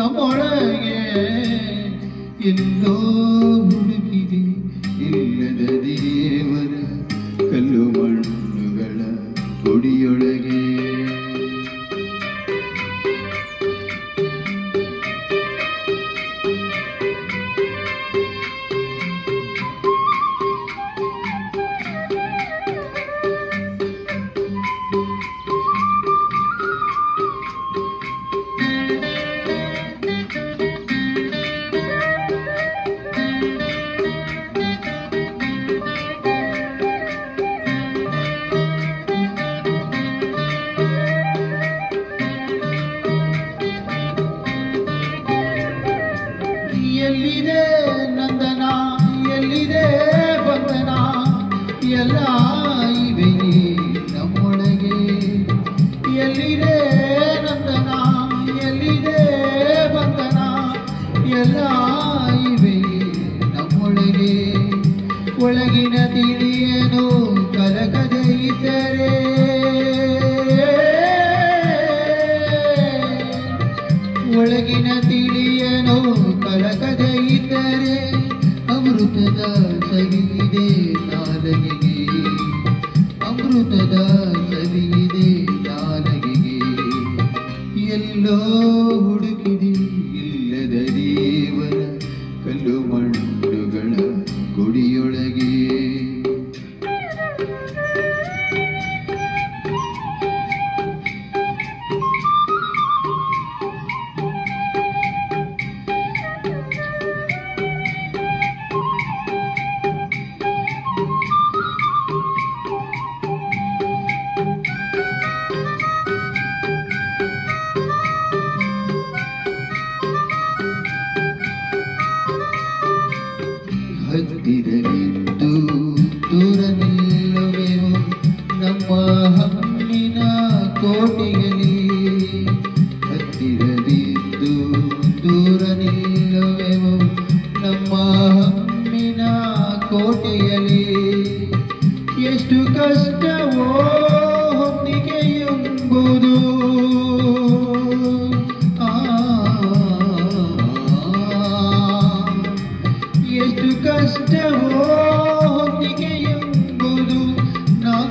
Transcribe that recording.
ನಮ್ಮೊಳಗೆ ಎಲ್ಲೋ ಹುಡುಕಿದೆ ಇಲ್ಲದ ದೇವರ ಒಳಗಿನ ತಿಳಿಯನು? ಕಲಕದೆ ಇದ್ದರೆ ಒಳಗಿನ ತಿಳಿಯನು? ಕಲಕದೆ ಇದ್ದರೆ ಅಮೃತದ ಸವಿಯಿದೆ ನಾಲಗೆಗೆ ಅಮೃತದ ಸವಿಯಿದೆ ನಾಲಗೆಗೆ ಎಲ್ಲೋ ಹತ್ತಿರವಿದ್ದು ದೂರ ನಿಲ್ಲುವೆವು ನಮ್ಮ ಹಮ್ಮಿನ ಕೋಟೆಯಲ್ಲಿ. ಹತ್ತಿರವಿದ್ದು ದೂರ ನಿಲ್ಲುವೆವು ನಮ್ಮ ಹಮ್ಮಿನ ಕೋಟೆಯಲ್ಲಿ. ಎಷ್ಟು ಕಷ್ಟವೋ